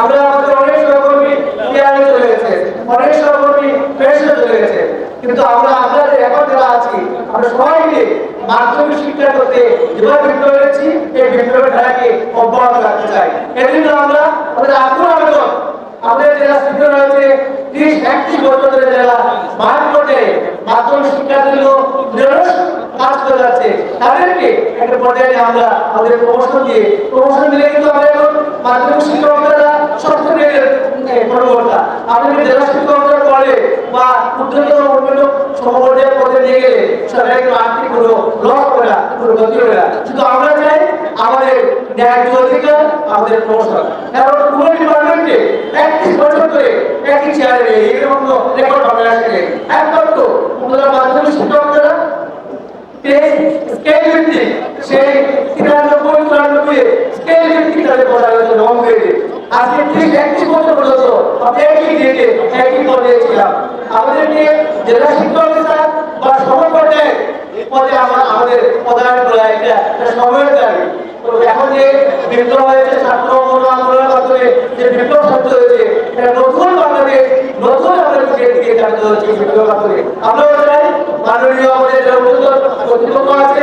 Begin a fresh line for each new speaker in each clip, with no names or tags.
আমরা আমাদের অনেক সহকর্মী কেয়ারে চলে গেছে, অনেক সহকর্মী পেশে চলে গেছে। কিন্তু আমরা আপনাদের এখন যারা আছি, আমরা সবাই মিলে মাধ্যমিক শিক্ষা করতে যেভাবে বিপ্লব এনেছি এই বিপ্লবের অব্যাহত রাখতে চাই। এজন্য আমরা আমাদের আগ্রহ আবেদন, আমাদের জেলা শিক্ষা রয়েছে, ত্রিশ একটি বছরের জেলা মাঠপটে মাধ্যমিক শিক্ষার জন্য কাজ করে যাচ্ছে, তাদেরকে একটা পর্যায়ে আমরা আমাদের প্রমোশন দিয়ে প্রমোশন দিলে কিন্তু আমরা এখন মাধ্যমিক শিক্ষকরা ষষ্ঠ কর্মকর্তা আমাদের জেলা শিক্ষকরা পড়ে বা উচ্চতর অন্যান্য সমপর্যায়ের পদে নিয়ে গেলে সরকার একটু আর্থিক লস হবে না কোনো না। শুধু আমরা চাই আমাদের ন্যায্য অধিকার, আমাদের প্রমোশন কারণ পুরো ডিপার্টমেন্টে একত্রিশ বছর ধরে একই চেয়ারে এরকম কোনো রেকর্ড হবে না একমাত্র আজকে ঠিক একটি বছর পর্যন্ত আমরা একই গ্রেডে একই পদে ছিলাম আমাদেরকে জেলা শিক্ষা অফিসার বা সমপর্যায়ে পদে আমরা আমাদের প্রদান করা একটা সময়ের দাবি। এখন যে বিপ্লব হয়েছে, ছাত্র আন্দোলনের মাধ্যমে যে বিপ্লব হয়েছে নতুন বাংলাদেশ, নতুন আমাদের দিকে দিকে হচ্ছে আমরা মাননীয় আমাদের কর্তৃপক্ষ আছে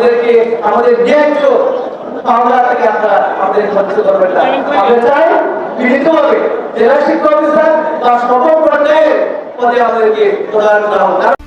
আমাদেরকে, আমাদের ন্যায্য থেকে আপনারা আমাদের করবেন না। আমরা চাই জেলা শিক্ষক অফিসার বা সকল পর্যায়ে পদে আমাদেরকে প্রদান করা হোক।